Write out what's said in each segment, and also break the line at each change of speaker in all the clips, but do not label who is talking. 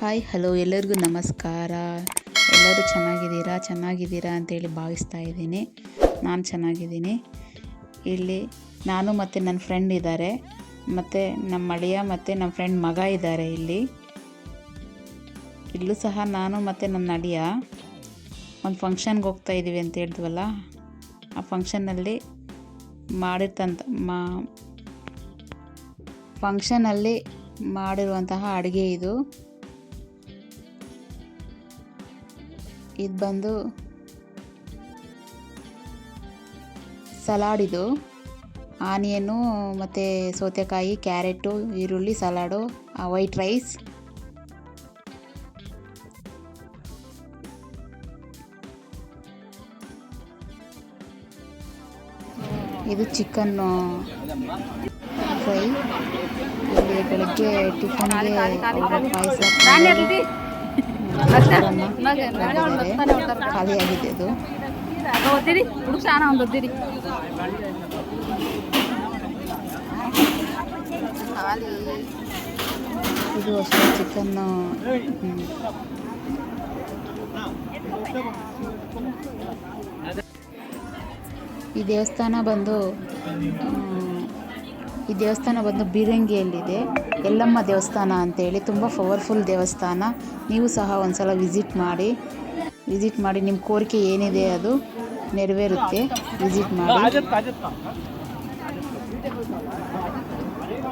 Hi, hello, ಎಲ್ಲರಿಗೂ ನಮಸ್ಕಾರ. ಎಲ್ಲರೂ ಚೆನ್ನಾಗಿದ್ದೀರಾ? ಚೆನ್ನಾಗಿದ್ದೀರಾ ಅಂತೇಳಿ ಭಾವಿಸ್ತಾ ಇದ್ದೀನಿ. ನಾನು ಚೆನ್ನಾಗಿದ್ದೀನಿ. ಇಲ್ಲಿ ನಾನು ಮತ್ತು ನನ್ನ ಫ್ರೆಂಡ್ ಇದ್ದಾರೆ. ಮತ್ತು ನಮ್ಮ ಅಳಿಯ ಮತ್ತು ನಮ್ಮ ಫ್ರೆಂಡ್ ಮಗ ಇದ್ದಾರೆ ಇಲ್ಲಿ. ಇಲ್ಲೂ ಸಹ ನಾನು ಮತ್ತು ನನ್ನ ಅಳಿಯ ಒಂದು ಫಂಕ್ಷನ್ಗೆ ಹೋಗ್ತಾ ಇದ್ದೀವಿ ಅಂತ ಹೇಳಿದ್ವಲ್ಲ, ಆ ಫಂಕ್ಷನ್ನಲ್ಲಿ ಮಾಡಿರ್ತಂಥ ಮಾ ಫಂಕ್ಷನಲ್ಲಿ ಮಾಡಿರುವಂತಹ ಅಡುಗೆ ಇದು. ಇದು ಬಂದು ಸಲಾಡ್ ಇದು. ಆನಿಯನ್ನು ಮತ್ತು ಸೌತೆಕಾಯಿ ಕ್ಯಾರೆಟು ಈರುಳ್ಳಿ ಸಲಾಡು ವೈಟ್ ರೈಸ್. ಇದು ಚಿಕನ್ನು ಫ್ರೈ. ಇಲ್ಲಿ ಬೆಳಗ್ಗೆ ಟಿಫನ್ಗೆ ಪಾಯಸ ಖಾಲಿಯಾಗಿದೆ ಇದು
ಓದಿರಿ ಹುಡುಗ ಶಾಣ ಒಂದು ಓದಿರಿ
ಇದು ಅಷ್ಟೇ ಚಿಕನ್ನು ಈ ದೇವಸ್ಥಾನ ಬಂದು ಈ ದೇವಸ್ಥಾನ ಬಂದು ಬೀರಂಗಿಯಲ್ಲಿದೆ. ಎಲ್ಲಮ್ಮ ದೇವಸ್ಥಾನ ಅಂತೇಳಿ ತುಂಬ ಪವರ್ಫುಲ್ ದೇವಸ್ಥಾನ. ನೀವು ಸಹ ಒಂದ್ಸಲ ವಿಸಿಟ್ ಮಾಡಿ. ವಿಸಿಟ್ ಮಾಡಿ, ನಿಮ್ಮ ಕೋರಿಕೆ ಏನಿದೆ ಅದು ನೆರವೇರುತ್ತೆ. ವಿಸಿಟ್ ಮಾಡಿ.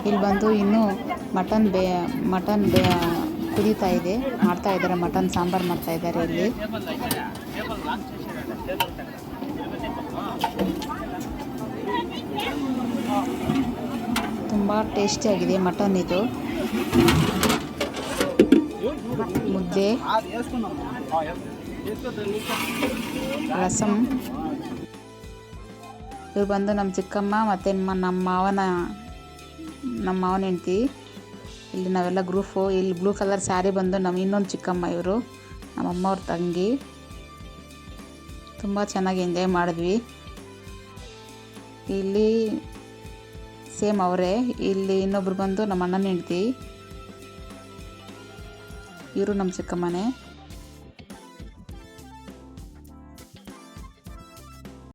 ಇಲ್ಲಿ ಬಂದು ಇನ್ನೂ ಮಟನ್ ಬೇ ಮಟನ್ ಬೇ ಕುದೀತಾ ಇದೆ. ಮಾಡ್ತಾ ಇದ್ದಾರೆ, ಮಟನ್ ಸಾಂಬಾರು ಮಾಡ್ತಾ ಇದ್ದಾರೆ ಇಲ್ಲಿ. ತುಂಬ ಟೇಸ್ಟಿಯಾಗಿದೆ ಮಟನ್ ಇದು. ಮುದ್ದೆ ರಸಮ್ ಇವ್ರು ಬಂದು ನಮ್ಮ ಚಿಕ್ಕಮ್ಮ ಮತ್ತು ನಮ್ಮ ಮಾವನ ನಮ್ಮ ಮಾವನ ಹೆಂಡ್ತಿ. ಇಲ್ಲಿ ನಾವೆಲ್ಲ ಗ್ರೂಫು ಇಲ್ಲಿ ಬ್ಲೂ ಕಲರ್ ಸ್ಯಾರಿ ಬಂದು ನಮ್ಮ ಇನ್ನೊಂದು ಚಿಕ್ಕಮ್ಮ ಇವರು. ನಮ್ಮ ಅಮ್ಮವ್ರ ತಂಗಿ. ತುಂಬ ಚೆನ್ನಾಗಿ ಎಂಜಾಯ್ ಮಾಡಿದ್ವಿ. ಇಲ್ಲಿ ಸೇಮ್ ಅವರೇ. ಇಲ್ಲಿ ಇನ್ನೊಬ್ರು ಬಂದು ನಮ್ಮ ಅಣ್ಣನ ಹೆಂಡ್ತಿ. ಇವರು ನಮ್ಮ ಚಿಕ್ಕಮ್ಮನೇ.